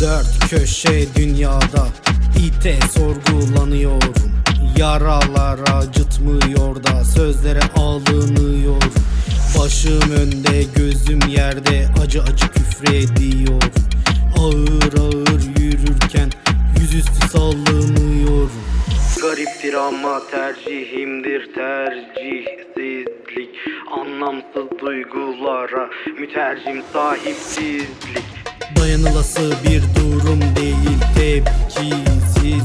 Dört köşe dünyada ite sorgulanıyorum Yaralar acıtmıyor da sözlere alınıyorum Başım önde gözüm yerde acı acı küfrediyor. Ağır ağır yürürken yüzüstü sallanıyorum Gariptir ama tercihimdir tercihsizlik. Anlamsız duygulara mütercim sahipsizlik Dayanılası bir durum değil tepkisiz.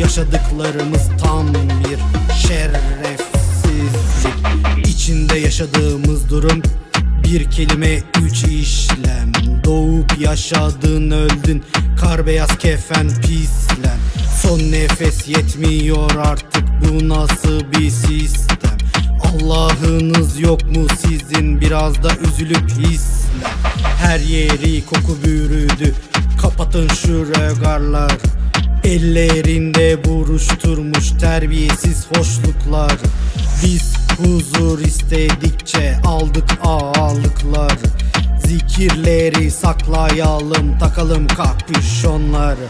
Yaşadıklarımız tam bir şerefsizlik. İçinde yaşadığımız durum bir kelime üç işlem. Doğup yaşadın öldün kar beyaz kefen pislen. Son nefes yetmiyor artık bu nasıl bir sistem? Allah'ınız yok mu sizin? Biraz da üzülüp hislen Her yeri koku bürüdü. Kapatın şu rögarlar. Ellerinde buruşturmuş terbiyesiz hoşluklar. Biz huzur istedikçe aldık ağalıklar. Zikirleri saklayalım takalım kapüşonları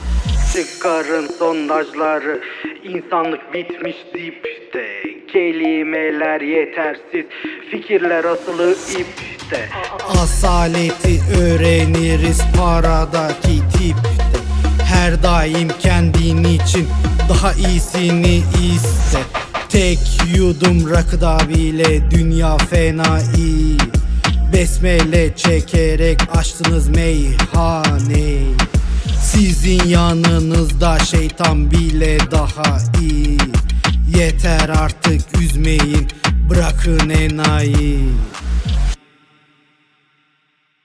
Çıkarın sondajları. İnsanlık bitmiş dipte. Kelimeler yetersiz. Fikirler asılı ipte. Asaleti öğreniriz paradaki tipte. Her daim kendin için daha iyisini iste. Tek yudum rakıda bile dünya fena iyi. Besmele çekerek açtınız meyhaneyi Sizin yanınızda şeytan bile daha iyi. Yeter artık üzmeyin bırakın enayi